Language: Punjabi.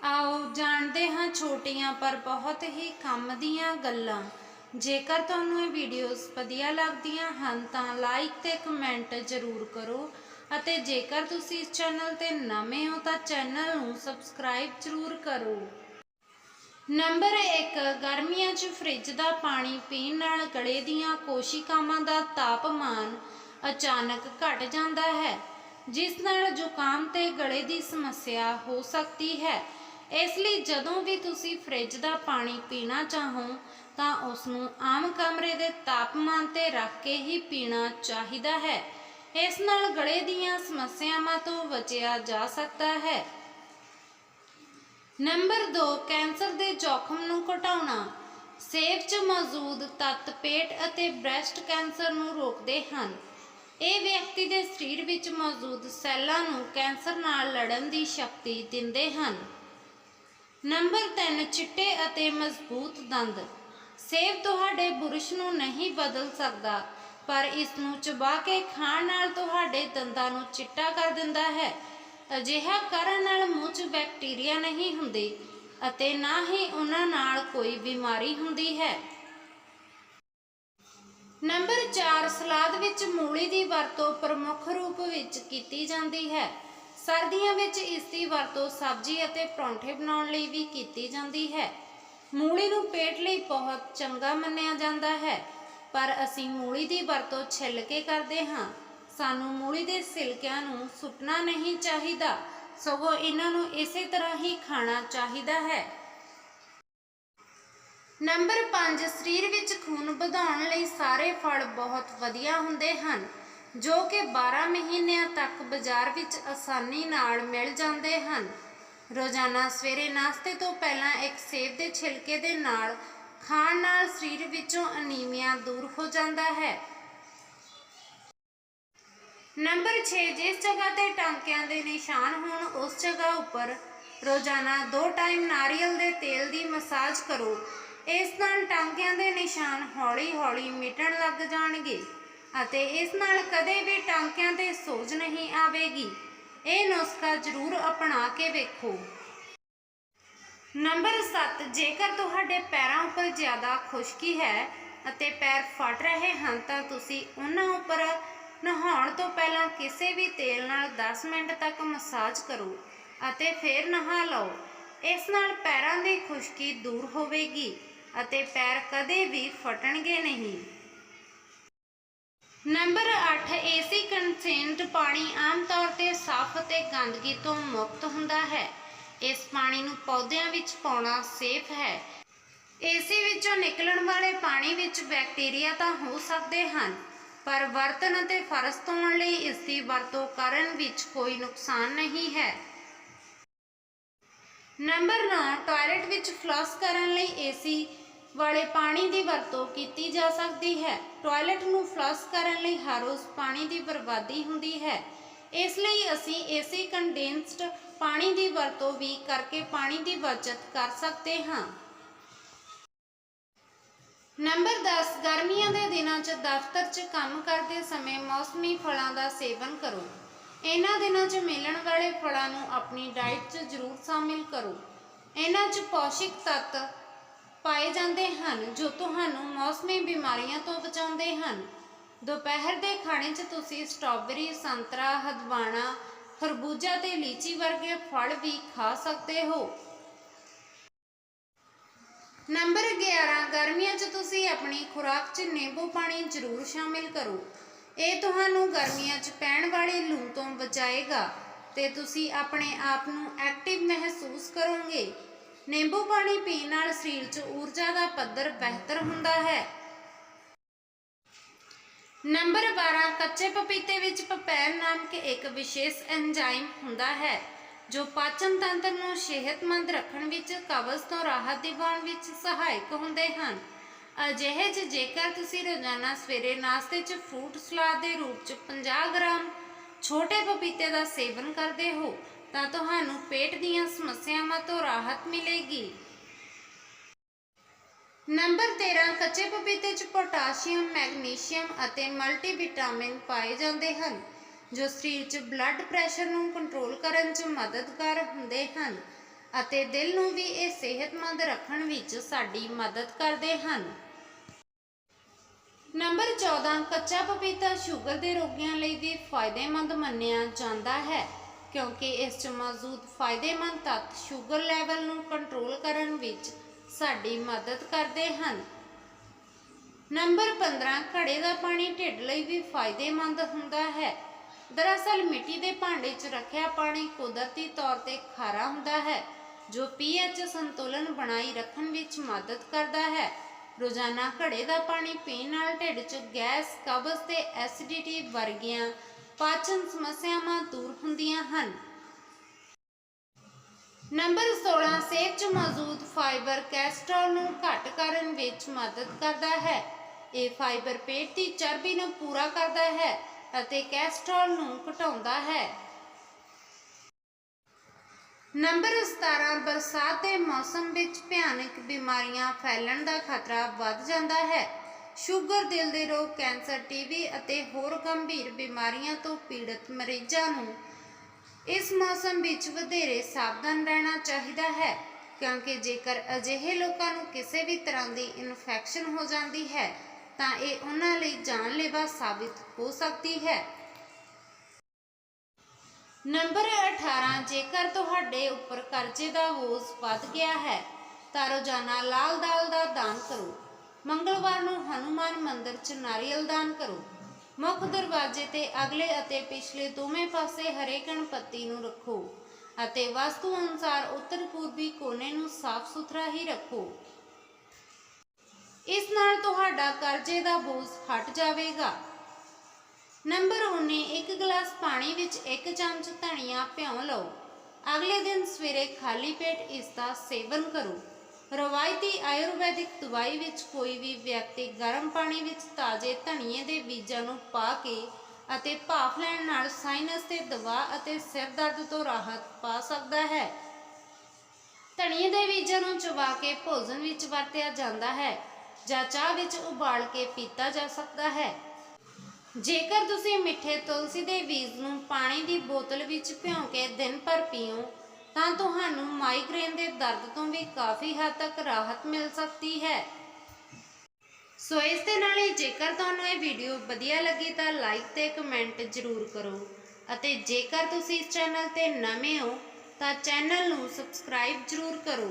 ਆਓ ਜਾਣਦੇ ਹਾਂ ਛੋਟੀਆਂ ਪਰ ਬਹੁਤ ਹੀ ਕੰਮ ਦੀਆਂ ਗੱਲਾਂ। ਜੇਕਰ ਤੁਹਾਨੂੰ ਇਹ ਵੀਡੀਓਜ਼ ਵਧੀਆ ਲੱਗਦੀਆਂ ਹਨ ਤਾਂ ਲਾਈਕ ਤੇ ਕਮੈਂਟ ਜ਼ਰੂਰ ਕਰੋ ਅਤੇ ਜੇਕਰ ਤੁਸੀਂ ਇਸ ਚੈਨਲ ਤੇ ਨਵੇਂ ਹੋ ਤਾਂ ਚੈਨਲ ਨੂੰ ਸਬਸਕ੍ਰਾਈਬ ਜ਼ਰੂਰ ਕਰੋ। ਨੰਬਰ 1 ਗਰਮੀਆਂ 'ਚ ਫ੍ਰਿਜ ਦਾ ਪਾਣੀ ਪੀਣ ਨਾਲ ਗਲੇ ਦੀਆਂ ਕੋਸ਼ਿਕਾਵਾਂ ਦਾ ਤਾਪਮਾਨ ਅਚਾਨਕ ਘਟ ਜਾਂਦਾ ਹੈ, ਜਿਸ ਨਾਲ ਜ਼ੁਕਾਮ ਤੇ ਗਲੇ ਦੀ ਸਮੱਸਿਆ ਹੋ ਸਕਦੀ ਹੈ। ਇਸ ਲਈ ਜਦੋਂ ਵੀ ਤੁਸੀਂ ਫ੍ਰਿਜ ਦਾ ਪਾਣੀ ਪੀਣਾ ਚਾਹੋ, ਤਾਂ ਉਸ ਨੂੰ ਆਮ ਕਮਰੇ ਦੇ ਤਾਪਮਾਨ ਤੇ ਰੱਖ ਕੇ ਹੀ ਪੀਣਾ ਚਾਹੀਦਾ ਹੈ। ਇਸ ਨਾਲ ਗਲੇ ਦੀਆਂ ਸਮੱਸਿਆਵਾਂ ਤੋਂ ਬਚਿਆ ਜਾ ਸਕਦਾ ਹੈ। ਨੰਬਰ 2 ਕੈਂਸਰ ਦੇ ਜੋਖਮ ਨੂੰ ਘਟਾਉਣਾ। ਸੇਬ 'ਚ ਮੌਜੂਦ ਤੱਤ, ਪੇਟ ਅਤੇ ਬ੍ਰੈਸਟ ਕੈਂਸਰ ਨੂੰ ਰੋਕਦੇ ਹਨ। ਇਹ ਵਿਅਕਤੀ ਦੇ ਸਰੀਰ ਵਿੱਚ ਮੌਜੂਦ ਸੈੱਲਾਂ ਨੂੰ ਕੈਂਸਰ ਨਾਲ ਲੜਨ ਦੀ ਸ਼ਕਤੀ ਦਿੰਦੇ ਹਨ। ਨੰਬਰ 3 ਚਿੱਟੇ ਅਤੇ ਮਜ਼ਬੂਤ ਦੰਦ। ਸੇਬ ਤੁਹਾਡੇ ਬੁਰਸ਼ ਨੂੰ ਨਹੀਂ ਬਦਲ ਸਕਦਾ, ਪਰ ਇਸ ਨੂੰ ਚਬਾ ਕੇ ਖਾਣ ਨਾਲ ਤੁਹਾਡੇ ਦੰਦਾਂ ਨੂੰ ਚਿੱਟਾ ਕਰ ਦਿੰਦਾ ਹੈ। ਅਜਿਹਾ ਕਰਨ ਨਾਲ ਮੂੰਹ 'ਚ ਬੈਕਟੀਰੀਆ ਨਹੀਂ ਹੁੰਦੇ ਅਤੇ ਨਾ ਹੀ ਉਹਨਾਂ ਨਾਲ ਕੋਈ ਬਿਮਾਰੀ ਹੁੰਦੀ ਹੈ। ਨੰਬਰ 4 ਸਲਾਦ ਵਿੱਚ ਮੂਲੀ ਦੀ ਵਰਤੋਂ ਪ੍ਰਮੁੱਖ ਰੂਪ ਵਿੱਚ ਕੀਤੀ ਜਾਂਦੀ ਹੈ। ਸਰਦੀਆਂ ਵਿੱਚ ਇਸ ਦੀ ਵਰਤੋਂ ਸਬਜ਼ੀ ਅਤੇ ਪਰੌਂਠੇ ਬਣਾਉਣ ਲਈ ਵੀ ਕੀਤੀ ਜਾਂਦੀ ਹੈ। ਮੂਲੀ ਨੂੰ ਪੇਟ ਲਈ ਬਹੁਤ ਚੰਗਾ ਮੰਨਿਆ ਜਾਂਦਾ ਹੈ, ਪਰ ਅਸੀਂ ਮੂਲੀ ਦੀ ਵਰਤੋਂ ਛਿੱਲ ਕੇ ਕਰਦੇ ਹਾਂ। ਸਾਨੂੰ ਮੂਲੀ ਦੇ ਸਿਲਕਿਆਂ ਨੂੰ ਸੁੱਟਣਾ ਨਹੀਂ ਚਾਹੀਦਾ, ਸਗੋਂ ਇਹਨਾਂ ਨੂੰ ਇਸੇ ਤਰ੍ਹਾਂ ਹੀ ਖਾਣਾ ਚਾਹੀਦਾ ਹੈ। ਨੰਬਰ 5 ਸਰੀਰ ਵਿੱਚ ਖੂਨ ਵਧਾਉਣ ਲਈ ਸਾਰੇ ਫਲ ਬਹੁਤ ਵਧੀਆ ਹੁੰਦੇ ਹਨ। ਜੋ ਕਿ 12 ਮਹੀਨਿਆਂ ਤੱਕ ਬਾਜ਼ਾਰ ਵਿੱਚ ਆਸਾਨੀ ਨਾਲ ਮਿਲ ਜਾਂਦੇ ਹਨ। ਰੋਜ਼ਾਨਾ ਸਵੇਰੇ ਨਾਸ਼ਤੇ ਤੋਂ ਪਹਿਲਾਂ ਇੱਕ ਸੇਬ ਦੇ ਛਿਲਕੇ ਦੇ ਨਾਲ ਖਾਣ ਨਾਲ ਸਰੀਰ ਵਿੱਚੋਂ ਅਨੀਮੀਆ ਦੂਰ ਹੋ ਜਾਂਦਾ ਹੈ। ਨੰਬਰ 6 ਜਿਸ ਜਗ੍ਹਾ ਤੇ ਟਾਂਕਿਆਂ ਦੇ ਨਿਸ਼ਾਨ ਹੋਣ, ਉਸ ਜਗ੍ਹਾ ਉੱਪਰ ਰੋਜ਼ਾਨਾ ਦੋ ਟਾਈਮ ਨਾਰੀਅਲ ਦੇ ਤੇਲ ਦੀ ਮਸਾਜ ਕਰੋ। ਇਸ ਨਾਲ ਟਾਂਕਿਆਂ ਦੇ ਨਿਸ਼ਾਨ ਹੌਲੀ-ਹੌਲੀ ਮਿਟਣ ਲੱਗ ਜਾਣਗੇ। ਅਤੇ ਇਸ ਨਾਲ ਕਦੇ ਵੀ ਟਾਂਕਿਆਂ ਤੇ ਸੋਜ ਨਹੀਂ ਆਵੇਗੀ। ਇਹ ਨੁਸਖਾ ਜ਼ਰੂਰ ਅਪਣਾ ਕੇ ਵੇਖੋ। ਨੰਬਰ 7 ਜੇਕਰ ਤੁਹਾਡੇ ਪੈਰਾਂ ਉੱਪਰ ਜ਼ਿਆਦਾ ਖੁਸ਼ਕੀ ਹੈ ਅਤੇ ਪੈਰ ਫਟ ਰਹੇ ਹਨ, ਤਾਂ ਤੁਸੀਂ ਉਹਨਾਂ ਉੱਪਰ ਨਹਾਉਣ ਤੋਂ ਪਹਿਲਾਂ ਕਿਸੇ ਵੀ ਤੇਲ ਨਾਲ 10 ਮਿੰਟ ਤੱਕ ਮਸਾਜ ਕਰੋ ਅਤੇ ਫਿਰ ਨਹਾ ਲਓ। ਇਸ ਨਾਲ ਪੈਰਾਂ ਦੀ ਖੁਸ਼ਕੀ ਦੂਰ ਹੋਵੇਗੀ ਅਤੇ ਪੈਰ ਕਦੇ ਵੀ ਫਟਣਗੇ ਨਹੀਂ। ਨੰਬਰ 8 ਏਸੀ ਕੰਟੇਨਡ ਪਾਣੀ ਆਮ ਤੌਰ ਤੇ ਸਾਫ਼ ਅਤੇ ਗੰਦਗੀ ਤੋਂ ਮੁਕਤ ਹੁੰਦਾ ਹੈ। ਇਸ ਪਾਣੀ ਨੂੰ ਪੌਦਿਆਂ ਵਿੱਚ ਪਾਉਣਾ ਸੇਫ ਹੈ। ਏਸੀ ਵਿੱਚੋਂ ਨਿਕਲਣ ਵਾਲੇ ਪਾਣੀ ਵਿੱਚ ਬੈਕਟੀਰੀਆ ਤਾਂ ਹੋ ਸਕਦੇ ਹਨ, ਪਰ ਬਰਤਨ ਅਤੇ ਫਰਸ਼ ਧੋਣ ਲਈ ਇਸ ਦੀ ਵਰਤੋਂ ਕਰਨ ਵਿੱਚ ਕੋਈ ਨੁਕਸਾਨ ਨਹੀਂ ਹੈ। ਨੰਬਰ 9 ਟਾਇਲਟ ਵਿੱਚ ਫਲਸ਼ ਕਰਨ ਲਈ ਏਸੀ ਵਾਲੇ ਪਾਣੀ ਦੀ ਵਰਤੋਂ ਕੀਤੀ ਜਾ ਸਕਦੀ ਹੈ। ਟਾਇਲਟ ਨੂੰ ਫਲਸ਼ ਕਰਨ ਲਈ ਹਰ ਰੋਜ਼ ਪਾਣੀ ਦੀ ਬਰਬਾਦੀ ਹੁੰਦੀ ਹੈ। ਇਸ ਲਈ ਅਸੀਂ ਏਸੀ ਕੰਡੈਂਸਡ ਪਾਣੀ ਦੀ ਵਰਤੋਂ ਵੀ ਕਰਕੇ ਪਾਣੀ ਦੀ ਬਚਤ ਕਰ ਸਕਦੇ ਹਾਂ। ਨੰਬਰ 10 ਗਰਮੀਆਂ ਦੇ ਦਿਨਾਂ 'ਚ ਦਫ਼ਤਰ 'ਚ ਕੰਮ ਕਰਦੇ ਸਮੇਂ ਮੌਸਮੀ ਫਲਾਂ ਦਾ ਸੇਵਨ ਕਰੋ। ਇਹਨਾਂ ਦਿਨਾਂ 'ਚ ਮਿਲਣ ਵਾਲੇ ਫਲਾਂ ਨੂੰ ਆਪਣੀ ਡਾਈਟ 'ਚ ਜ਼ਰੂਰ ਸ਼ਾਮਿਲ ਕਰੋ। ਇਹਨਾਂ 'ਚ ਪੌਸ਼ਟਿਕ ਤੱਤ ਪਾਏ ਜਾਂਦੇ ਹਨ, ਜੋ ਤੁਹਾਨੂੰ ਮੌਸਮੀ ਬਿਮਾਰੀਆਂ ਤੋਂ ਬਚਾਉਂਦੇ ਹਨ। ਦੁਪਹਿਰ ਦੇ ਖਾਣੇ 'ਚ ਤੁਸੀਂ ਸਟ੍ਰਾਬੇਰੀ, ਸੰਤਰਾ, ਹਦਵਾਣਾ, ਖਰਬੂਜਾ ਤੇ ਲੀਚੀ ਵਰਗੇ ਫਲ ਵੀ ਖਾ ਸਕਦੇ ਹੋ। ਨੰਬਰ 11 ਗਰਮੀਆਂ 'ਚ ਤੁਸੀਂ ਆਪਣੀ ਖੁਰਾਕ 'ਚ ਨਿੰਬੂ ਪਾਣੀ ਜ਼ਰੂਰ ਸ਼ਾਮਿਲ ਕਰੋ। ਇਹ ਤੁਹਾਨੂੰ ਗਰਮੀਆਂ 'ਚ ਪੈਣ ਵਾਲੀ ਲੂ ਤੋਂ ਬਚਾਏਗਾ ਤੇ ਤੁਸੀਂ ਆਪਣੇ ਆਪ ਨੂੰ ਐਕਟਿਵ ਮਹਿਸੂਸ ਕਰੋਗੇ। ਨਿੰਬੂ ਪਾਣੀ ਪੀਣ ਨਾਲ ਸਰੀਰ 'ਚ ਊਰਜਾ ਦਾ ਪੱਧਰ ਬਿਹਤਰ ਹੁੰਦਾ ਹੈ। ਨੰਬਰ 12 ਕੱਚੇ ਪਪੀਤੇ ਵਿੱਚ ਪਪੈਨ ਨਾਮਕ ਇੱਕ ਵਿਸ਼ੇਸ਼ ਐਂਜ਼ਾਈਮ ਹੁੰਦਾ ਹੈ, ਜੋ ਪਾਚਨ ਤੰਤਰ ਨੂੰ ਸਿਹਤਮੰਦ ਰੱਖਣ ਵਿੱਚ ਕਬਜ਼ ਤੋਂ ਰਾਹਤ ਦਿਵਾਉਣ ਵਿੱਚ ਸਹਾਇਕ ਹੁੰਦੇ ਹਨ। ਅਜਿਹੇ 'ਚ ਜੇਕਰ ਤੁਸੀਂ ਰੋਜ਼ਾਨਾ ਸਵੇਰੇ ਨਾਸ਼ਤੇ 'ਚ ਫਰੂਟ ਸਲਾਦ ਦੇ ਰੂਪ 'ਚ 50 ਗ੍ਰਾਮ ਛੋਟੇ ਪਪੀਤੇ ਦਾ ਸੇਵਨ ਕਰਦੇ ਹੋ ਤਾਂ ਤੁਹਾਨੂੰ ਪੇਟ ਦੀਆਂ ਸਮੱਸਿਆਵਾਂ ਤੋਂ ਰਾਹਤ ਮਿਲੇਗੀ। ਨੰਬਰ 13 ਕੱਚੇ ਪਪੀਤੇ 'ਚ ਪੋਟਾਸ਼ੀਅਮ, ਮੈਗਨੀਸ਼ੀਅਮ ਅਤੇ ਮਲਟੀਵਿਟਾਮਿਨ ਪਾਏ ਜਾਂਦੇ ਹਨ, ਜੋ ਸਰੀਰ 'ਚ ਬਲੱਡ ਪ੍ਰੈਸ਼ਰ ਨੂੰ ਕੰਟਰੋਲ ਕਰਨ 'ਚ ਮਦਦਗਾਰ ਹੁੰਦੇ ਹਨ ਅਤੇ ਦਿਲ ਨੂੰ ਵੀ ਇਹ ਸਿਹਤਮੰਦ ਰੱਖਣ ਵਿੱਚ ਸਾਡੀ ਮਦਦ ਕਰਦੇ ਹਨ। ਨੰਬਰ 14 ਕੱਚਾ ਪਪੀਤਾ ਸ਼ੂਗਰ ਦੇ ਰੋਗੀਆਂ ਲਈ ਵੀ ਫਾਇਦੇਮੰਦ ਮੰਨਿਆ ਜਾਂਦਾ ਹੈ। ਕਿਉਂਕਿ ਇਸ 'ਚ ਮੌਜੂਦ ਫਾਇਦੇਮੰਦ ਤੱਤ ਸ਼ੂਗਰ ਲੈਵਲ ਨੂੰ ਕੰਟਰੋਲ ਕਰਨ ਵਿੱਚ ਸਾਡੀ ਮਦਦ ਕਰਦੇ ਹਨ। ਨੰਬਰ 15 ਘੜੇ ਦਾ ਪਾਣੀ ਢਿੱਡ ਲਈ ਵੀ ਫਾਇਦੇਮੰਦ ਹੁੰਦਾ ਹੈ। ਦਰਅਸਲ ਮਿੱਟੀ ਦੇ ਭਾਂਡੇ 'ਚ ਰੱਖਿਆ ਪਾਣੀ ਕੁਦਰਤੀ ਤੌਰ ਤੇ ਖਾਰਾ ਹੁੰਦਾ ਹੈ, ਜੋ ਪੀਐਚ ਸੰਤੁਲਨ ਬਣਾਈ ਰੱਖਣ ਵਿੱਚ ਮਦਦ ਕਰਦਾ ਹੈ। ਰੋਜ਼ਾਨਾ ਘੜੇ ਦਾ ਪਾਣੀ ਪੀਣ ਨਾਲ ਢਿੱਡ 'ਚ ਗੈਸ, ਕਬਜ਼ ਤੇ ਐਸਿਡਿਟੀ ਵਰਗੀਆਂ ਪਾਚਨ ਸਮੱਸਿਆਵਾਂ ਦੂਰ ਹੁੰਦੀਆਂ ਹਨ। ਨੰਬਰ 16 ਸੇਬ 'ਚ ਮੌਜੂਦ ਫਾਈਬਰ ਕੋਲੇਸਟ੍ਰੋਲ ਨੂੰ ਘੱਟ ਕਰਨ ਵਿੱਚ ਮਦਦ ਕਰਦਾ ਹੈ। ਇਹ ਫਾਈਬਰ ਪੇਟ ਦੀ ਚਰਬੀ ਨੂੰ ਪੂਰਾ ਕਰਦਾ ਹੈ ਅਤੇ ਕੋਲੇਸਟ੍ਰੋਲ ਨੂੰ ਘਟਾਉਂਦਾ ਹੈ। ਨੰਬਰ 17 ਬਰਸਾਤ ਦੇ ਮੌਸਮ ਵਿੱਚ ਭਿਆਨਕ ਬਿਮਾਰੀਆਂ ਫੈਲਣ ਦਾ ਖਤਰਾ ਵੱਧ ਜਾਂਦਾ ਹੈ। ਸ਼ੂਗਰ ਦਿਲ ਦੇ ਰੋਗ, ਕੈਂਸਰ ਟੀਵੀ ਅਤੇ ਹੋਰ ਗੰਭੀਰ ਬਿਮਾਰੀਆਂ ਤੋਂ ਪੀੜਤ ਮਰੀਜ਼ਾਂ ਨੂੰ ਇਸ ਮੌਸਮ ਵਿੱਚ ਵਧੇਰੇ ਸਾਵਧਾਨ ਰਹਿਣਾ ਚਾਹੀਦਾ ਹੈ, ਕਿਉਂਕਿ ਜੇਕਰ ਅਜਿਹੇ ਲੋਕਾਂ ਨੂੰ ਕਿਸੇ ਵੀ ਤਰ੍ਹਾਂ ਦੀ ਇਨਫੈਕਸ਼ਨ ਹੋ ਜਾਂਦੀ ਹੈ, ਤਾਂ ਇਹ ਉਹਨਾਂ ਲਈ ਜਾਨਲੇਵਾ ਸਾਬਿਤ ਹੋ ਸਕਦੀ ਹੈ। ਨੰਬਰ 18 ਜੇਕਰ ਤੁਹਾਡੇ ਉੱਪਰ ਕਰਜ਼ੇ ਦਾ ਬੋਝ ਵੱਧ ਗਿਆ ਹੈ, ਤਾਂ ਰੋਜ਼ਾਨਾ ਲਾਲ ਦਾਲ ਦਾ ਦਾਨ ਕਰੋ। ਮੰਗਲਵਾਰ ਨੂੰ ਹਨੂਮਾਨ ਮੰਦਿਰ 'ਚ ਨਾਰੀਅਲ ਦਾਨ ਕਰੋ। ਮੁੱਖ ਦਰਵਾਜ਼ੇ ਤੇ ਅਗਲੇ ਅਤੇ ਪਿਛਲੇ ਦੋਵੇਂ ਪਾਸੇ ਹਰੇ ਗਣਪਤੀ ਨੂੰ ਰੱਖੋ ਅਤੇ ਵਾਸਤੂ ਅਨੁਸਾਰ ਉੱਤਰ ਪੂਰਬੀ ਕੋਨੇ ਨੂੰ ਸਾਫ਼ ਸੁਥਰਾ ਹੀ ਰੱਖੋ। ਇਸ ਨਾਲ ਤੁਹਾਡਾ ਕਰਜ਼ੇ ਦਾ ਬੋਝ ਹਟ ਜਾਵੇਗਾ। ਨੰਬਰ 19 ਇੱਕ ਗਲਾਸ ਪਾਣੀ ਵਿੱਚ ਇੱਕ ਚਮਚ ਧਨੀਆ ਭਿਉਂ ਲਓ। ਅਗਲੇ ਦਿਨ ਸਵੇਰੇ ਖਾਲੀ ਪੇਟ ਇਸ ਦਾ ਸੇਵਨ ਕਰੋ। ਰਵਾਇਤੀ ਆਯੁਰਵੈਦਿਕ ਦਵਾਈ ਵਿੱਚ ਕੋਈ ਵੀ ਵਿਅਕਤੀ ਗਰਮ ਪਾਣੀ ਵਿੱਚ ਤਾਜ਼ੇ ਧਨੀਏ ਦੇ ਬੀਜਾਂ ਨੂੰ ਪਾ ਕੇ ਅਤੇ ਭਾਫ਼ ਲੈਣ ਨਾਲ ਸਾਈਨਸ ਤੇ ਦਬਾਅ ਅਤੇ ਸਿਰ ਦਰਦ ਤੋਂ ਰਾਹਤ ਪਾ ਸਕਦਾ ਹੈ। ਧਨੀਏ ਦੇ ਬੀਜਾਂ ਨੂੰ ਚਬਾ ਕੇ ਭੋਜਨ ਵਿੱਚ ਵਰਤਿਆ ਜਾਂਦਾ ਹੈ ਜਾਂ ਚਾਹ ਵਿੱਚ ਉਬਾਲ ਕੇ ਪੀਤਾ ਜਾ ਸਕਦਾ ਹੈ। ਜੇਕਰ ਤੁਸੀਂ ਮਿੱਠੇ ਤੁਲਸੀ ਦੇ ਬੀਜ ਨੂੰ ਪਾਣੀ ਦੀ ਬੋਤਲ ਵਿੱਚ ਭਿਉਂ ਕੇ ਦਿਨ ਭਰ ਪੀਓ ਤਾਂ ਤੁਹਾਨੂੰ ਮਾਈਗ੍ਰੇਨ ਦੇ ਦਰਦ ਤੋਂ ਵੀ ਕਾਫੀ ਹੱਦ ਤੱਕ ਰਾਹਤ ਮਿਲ ਸਕਦੀ ਹੈ। ਸੋ ਇਸ ਦੇ ਨਾਲ ਹੀ ਜੇਕਰ ਤੁਹਾਨੂੰ ਇਹ ਵੀਡੀਓ ਵਧੀਆ ਲੱਗੀ ਤਾਂ ਲਾਈਕ ਤੇ ਕਮੈਂਟ ਜ਼ਰੂਰ ਕਰੋ ਅਤੇ ਜੇਕਰ ਤੁਸੀਂ ਇਸ ਚੈਨਲ ਤੇ ਨਵੇਂ ਹੋ ਤਾਂ ਚੈਨਲ ਨੂੰ ਸਬਸਕ੍ਰਾਈਬ ਜ਼ਰੂਰ ਕਰੋ।